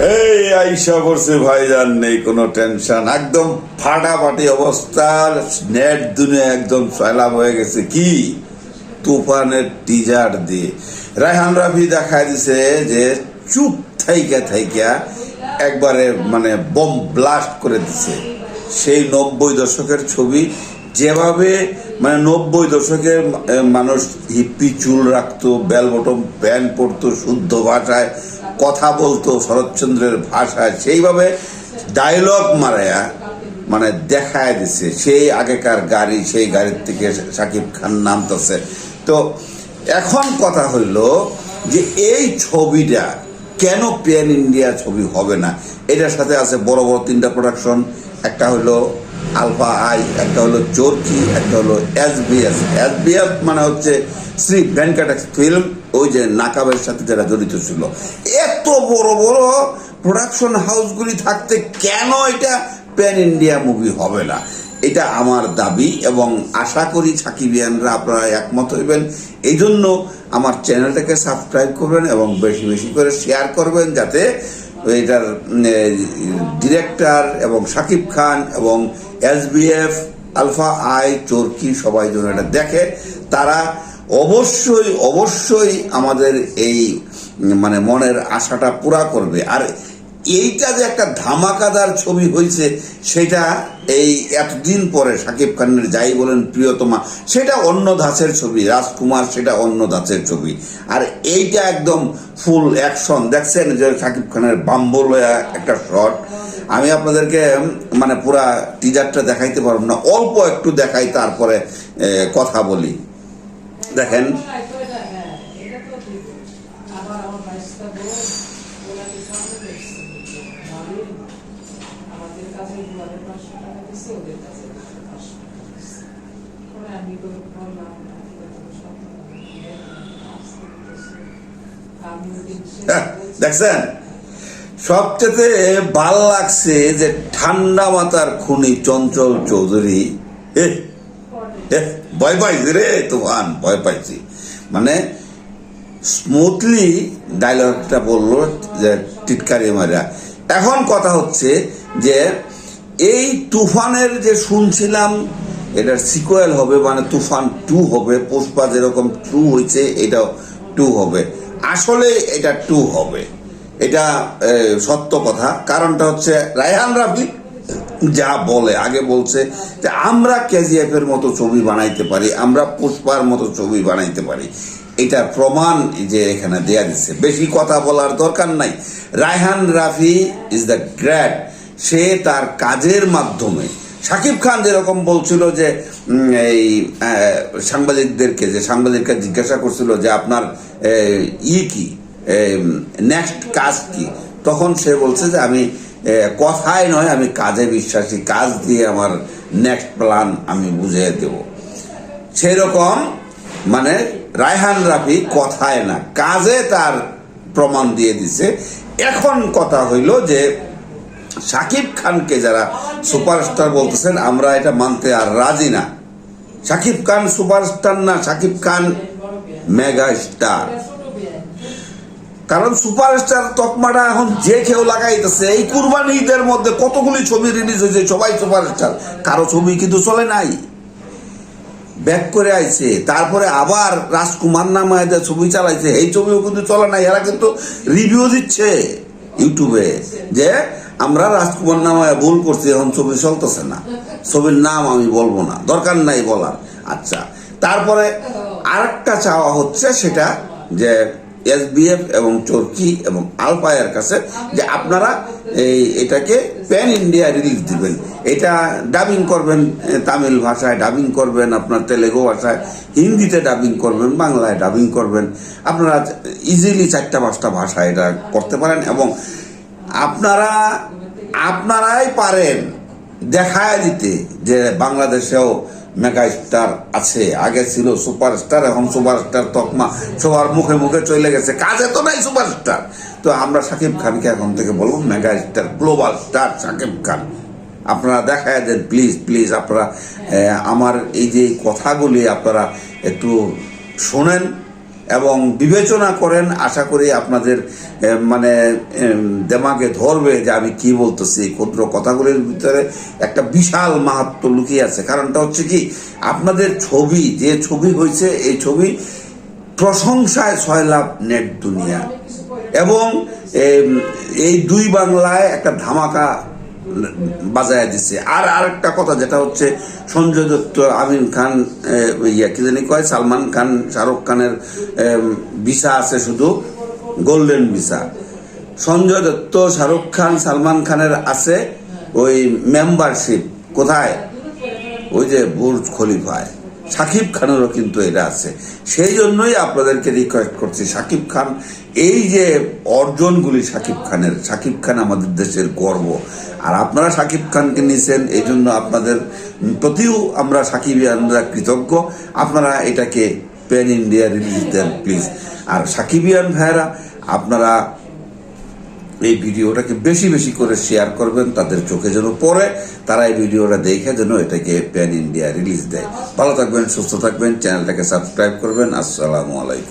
এই আইসা করছে ভাইজান, নেই কোনো টেনশন। একদম ফাটাফাটি অবস্থা, নেট দুনিয়া একদম সয়লাভ হয়ে গেছে। কি? তুফানের টিজার দিয়ে। রায়হান রাফি দেখা দিছে যে, চুপ থাইকা থাইকা একবারে মানে বম ব্লাস্ট করে দিছে। সেই নব্বই দশকের ছবি, যেভাবে মানে নব্বই দশকের মানুষ হিপ্পি চুল রাখতো বেল প্যান্ট পরতো, শুদ্ধ ভাষায় কথা বলতো শরৎচন্দ্রের ভাষায়, সেইভাবে ডায়লগ মারায়া মানে দেখায় দিছে, সেই আগেকার গাড়ি, সেই গাড়ির থেকে সাকিব খান নামতেছে। তো এখন কথা হইল যে এই ছবিটা কেন প্যান ইন্ডিয়া ছবি হবে না? এটার সাথে আছে বড় বড় তিনটা প্রোডাকশন একটা হলো আলফা আই একটা হলো চোরকি একটা হলো এস বিএস এস বিএস মানে হচ্ছে শ্রী ভেঙ্কটেশ ফিল্ম ওই যে নাকাবের সাথে যারা জড়িত ছিল। এত বড় বড় প্রোডাকশন হাউসগুলি থাকতে কেন এটা প্যান ইন্ডিয়া মুভি হবে না? এটা আমার দাবি এবং আশা করি সাকিবিয়ানরা আপনারা একমত হইবেন। এই জন্য আমার চ্যানেলটাকে সাবস্ক্রাইব করবেন এবং বেশি বেশি করে শেয়ার করবেন যাতে এটার ডিরেক্টর এবং সাকিব খান এবং এসবিএফ আলফা আই চোরকি সবাই যেন এটা দেখে। তারা অবশ্যই অবশ্যই আমাদের এই মানে মনের আশাটা পুরা করবে। আর এইটা যে একটা ধামাকাদার ছবি হয়েছে, সেটা এই এতদিন পরে সাকিব খানের যাই বলেন প্রিয়তমা, সেটা অন্য ধাঁচের ছবি, রাজকুমার সেটা অন্য ধাঁচের ছবি। আর এইটা একদম ফুল অ্যাকশন। দেখছেন যে সাকিব খানের বাম্বলয়া একটা শট। আমি আপনাদেরকে মানে পুরা টিজারটা দেখাইতে পারব না, অল্প একটু দেখাই, তারপরে কথা বলি। দেখেন। হ্যাঁ, দেখছেন? সবচেয়ে ভালো লাগছে যে ঠান্ডা মাথার খুনি চঞ্চল চৌধুরী ভয় পাইছি রে তুফান ভয় পাইছি। মানে স্মুথলি ডায়লগটা বলল যে টিটকারি মারা। এখন কথা হচ্ছে যে এই তুফানের যে শুনছিলাম, এটার সিকোয়েল হবে মানে তুফান টু হবে, পুষ্পা যেরকম টু হয়েছে, এটাও টু হবে। আসলে এটা টু হবে। এটা সত্য কথা। কারণটা হচ্ছে, রায়হান রাফি যা বলে। আগে বলছে যে, আমরা কেজিএফ এর মতো ছবি বানাইতে পারি, আমরা পুষ্পার মতো ছবি বানাইতে পারি। এটা প্রমাণ যে এখানে দেয়া দিচ্ছে বেশি কথা বলার দরকার নাই। Raihan Rafi is the great সে তার কাজের মাধ্যমে। শাকিব খান যেরকম বলছিল যে এই সাংবাদিকদেরকে, যে সাংবাদিকরা জিজ্ঞাসা করছিল যে, আপনার ই কি? নেক্সট কাজ কি? তখন সে বলছে যে, আমি কথায় নয়, আমি কাজে বিশ্বাসী। কাজ দিয়ে আমার নেক্সট প্ল্যান আমি বুঝিয়ে দেব। সেরকম মানে রায়হান রাফি কথায় না, কাজে তার প্রমাণ দিয়ে দিছে। এখন কথা হইল যে, সাকিব খানকে যারা সুপারস্টার বলতেছেন, আমরা এটা মানতে আর রাজি না। সাকিব খান সুপারস্টার না, সাকিব খান মেগা স্টার। কারণ সুপারস্টার তকমাটা এখন যে কেউ লাগাইতেছে, এই কুরবানি ঈদের মধ্যে কতগুলি ছবি রিলিজ হয়েছে, সবাই সুপারস্টার। কারও ছবি কিন্তু চলে নাই। ব্যাক করে আইছে। তারপরে আবার রাজকুমার নামে ছবি চালাইছে। এই ছবিও কিন্তু চলে নাই, এরা কিন্তু রিভিউ দিচ্ছে ইউটিউবে যে আমরা রাজকুমার নামে ভুল করছি, এখন ছবি চলতেছে না। ছবির নাম আমি বলব না, দরকার নাই বলার। আচ্ছা তারপরে আরেকটা চাওয়া হচ্ছে সেটা যে এসবিএফ এবং চরকি এবং আলপায়ের কাছে যে আপনারা এই এটাকে প্যান ইন্ডিয়া রিলিজ দিবেন। এটা ডাবিং করবেন তামিল ভাষায় ডাবিং করবেন, আপনার তেলেগু ভাষায়, হিন্দিতে ডাবিং করবেন, বাংলায় ডাবিং করবেন। আপনারা ইজিলি চারটা, পাঁচটা ভাষা এটা করতে পারেন এবং আপনারা, আপনারাই পারেন দেখায় দিতে যে বাংলাদেশেও মেগা স্টার আছে, আগে ছিল সুপারস্টার, এখন সুপারস্টার তকমা। সবার মুখে মুখে চলে গেছে। কাজে তো নাই সুপারস্টার। তো আমরা সাকিব খানকে এখন থেকে বলব mega star global star Shakib Khan. আপনারা দেখায় দেন, প্লিজ প্লিজ, আপনারা আমার এই যে কথাগুলি আপনারা একটু শোনেন। এবং বিবেচনা করেন, আশা করি আপনাদের মানে দেমাগে ধরবে যে আমি কি বলতেছি ক্ষুদ্র কথাগুলির ভিতরে একটা বিশাল মাহাত্ম লুকিয়ে আছে। কারণটা হচ্ছে কি, আপনাদের ছবি, যে ছবি হয়েছে, এই ছবি প্রশংসায় লাভ নেট দুনিয়া। এবং এই দুই বাংলায় একটা ধামাকা বাজায় দিচ্ছে আর আরেকটা কথা যেটা হচ্ছে, সঞ্জয় দত্ত, আমিন খান ইয়া, কি জানি কয়, সালমান খান, শাহরুখ খানের ভিসা আছে শুধু, গোল্ডেন ভিসা। সঞ্জয় দত্ত, শাহরুখ খান, সালমান খানের আছে, ওই মেম্বারশিপ কোথায়? ওই যে বুর্জ খলিফায়। সাকিব খানেরও কিন্তু এটা আছে। সেই জন্যই আপনাদেরকে রিকোয়েস্ট করছি, সাকিব খান, এই যে অর্জনগুলি সাকিব খানের, সাকিব খান আমাদের দেশের গর্ব। আর আপনারা সাকিব খানকে নিছেন, এই জন্য আপনাদের প্রতিও আমরা সাকিবিয়ানরা কৃতজ্ঞ। আপনারা এটাকে প্যান ইন্ডিয়া রিলিজ দেন প্লিজ আর সাকিবিয়ান ভাইয়েরা, আপনারা এই ভিডিওটাকে বেশি বেশি করে শেয়ার করবেন, তাদের চোখে যেন পড়ে। তারা এই ভিডিওটা দেখে যেন এটাকে প্যান ইন্ডিয়া রিলিজ দেয়। ভালো থাকবেন, সুস্থ থাকবেন, চ্যানেলটাকে সাবস্ক্রাইব করবেন। আসসালামু আলাইকুম।